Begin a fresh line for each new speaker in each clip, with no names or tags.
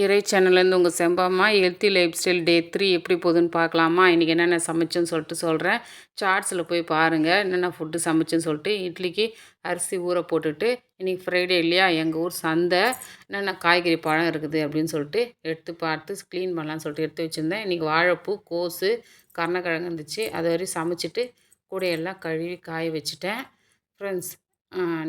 இறை சேனல்லேருந்து உங்கள் Sembamma healthy lifestyle day three எப்படி போகுதுன்னு பார்க்கலாமா? இன்றைக்கி என்னென்ன சமைச்சேன்னு சொல்லிட்டு சொல்கிறேன் சார்ட்ஸில் போய் பாருங்கள் என்னென்ன ஃபுட்டு சமைச்சேன்னு சொல்லிட்டு இட்லிக்கு அரிசி ஊற போட்டுட்டு இன்றைக்கி ஃப்ரைடே இல்லையா? எங்கள் ஊர் சந்தை என்னென்ன காய்கறி பழம் இருக்குது அப்படின்னு சொல்லிட்டு எடுத்து பார்த்து க்ளீன் பண்ணலான்னு சொல்லிட்டு எடுத்து வச்சுருந்தேன். இன்றைக்கி வாழைப்பூ கோஸு கருணக்கிழங்கு இருந்துச்சு. அது வரையும் சமைச்சிட்டு கூடையெல்லாம் கழுவி காய வச்சுட்டேன். ஃப்ரெண்ட்ஸ்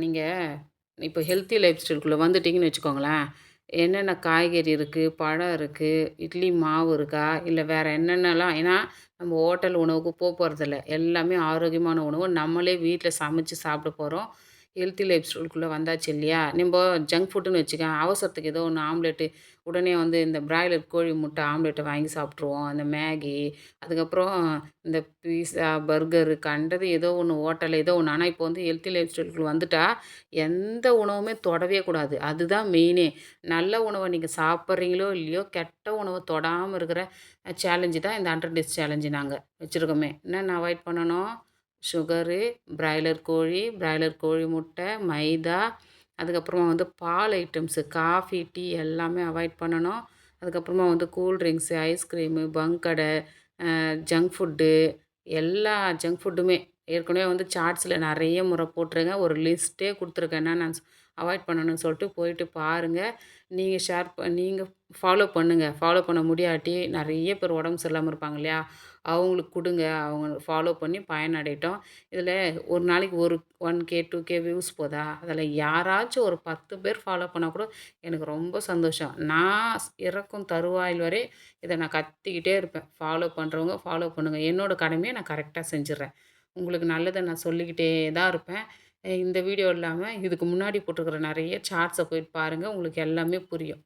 நீங்கள் இப்போ ஹெல்த்தி லைஃப் ஸ்டைலுக்குள்ளே வந்துட்டிங்கன்னு வச்சுக்கோங்களேன். என்னென்ன காய்கறி இருக்குது பழம் இருக்குது இட்லி மாவு இருக்கா இல்லை வேறு என்னென்னலாம்? ஏன்னா நம்ம ஹோட்டல் உணவுக்கு போக போகிறதில்ல எல்லாமே ஆரோக்கியமான உணவு. நம்மளே வீட்டில் சமைச்சு சாப்பிட போகிறோம் ஹெல்த்தி லைஃப் ஸ்டைலுக்குள்ளே வந்தாச்சு இல்லையா? நம்ம ஜங்க் ஃபுட்டுன்னு வச்சுக்கோங்க அவசரத்துக்கு ஏதோ ஒன்று ஆம்லெட்டு உடனே வந்து இந்த பிராய்லர் கோழி முட்டை ஆம்லெட்டை வாங்கி சாப்பிட்ருவோம் அந்த மேகி அதுக்கப்புறம் இந்த பீஸா பர்கரு கண்டது ஏதோ ஒன்று ஹோட்டல் ஏதோ ஒன்று ஆனால் இப்போ வந்து ஹெல்த்தி லைஃப் ஸ்டைலுக்குள்ள வந்துட்டால் எந்த உணவுமே தொடவே கூடாது. அதுதான் மெயினே நல்ல உணவை நீங்கள் சாப்பிட்றீங்களோ இல்லையோ கெட்ட உணவை தொடாமல் இருக்கிற சேலஞ்சு தான் இந்த ஹண்ட்ரட் டேஸ் சேலஞ்சு நாங்கள் வச்சுருக்கோமே. என்னென்ன அவாய்ட் பண்ணணும்? சுகரு பிராய்லர் கோழி பிராய்லர் கோழி முட்டை மைதா அதுக்கப்புறமா வந்து பால் ஐட்டம்ஸு காஃபி டீ எல்லாமே அவாய்ட் பண்ணணும். அதுக்கப்புறமா வந்து கூல்ட்ரிங்க்ஸு ஐஸ்கிரீமு பங்கடை ஜங்க் ஃபுட்டு எல்லா ஜங்க் ஃபுட்டுமே ஏற்கனவே வந்து சார்ட்ஸில் நிறைய முறை போட்டுருங்க. ஒரு லிஸ்ட்டே கொடுத்துருக்கேன். என்னென்ன அவாய்ட் பண்ணணும்னு சொல்லிட்டு போயிட்டு பாருங்கள் நீங்கள் ஷேர் ப நீங்கள் ஃபாலோ பண்ணுங்கள் ஃபாலோ பண்ண முடியாட்டி நிறைய பேர் உடம்பு சரியில்லாமல் இருப்பாங்க இல்லையா? அவங்களுக்கு கொடுங்க. அவங்க ஃபாலோ பண்ணி பயனடையட்டும். இதில் ஒரு நாளைக்கு ஒரு one K two K views போதா? அதில் யாராச்சும் ஒரு பத்து பேர் ஃபாலோ பண்ணால் கூட எனக்கு ரொம்ப சந்தோஷம். நான் இறக்கும் தருவாயில் வரை இதை நான் கத்திக்கிட்டே இருப்பேன். ஃபாலோ பண்ணுறவங்க ஃபாலோ பண்ணுங்கள் என்னோடய கடமையை நான் கரெக்டாக செஞ்சிடுறேன். உங்களுக்கு நல்லதை நான் சொல்லிக்கிட்டே தான் இருப்பேன். இந்த வீடியோ இல்லாமல் இதுக்கு முன்னாடி போட்டிருக்கிற நிறைய சார்ட்ஸை போய் பாருங்கள் உங்களுக்கு எல்லாமே புரியும்.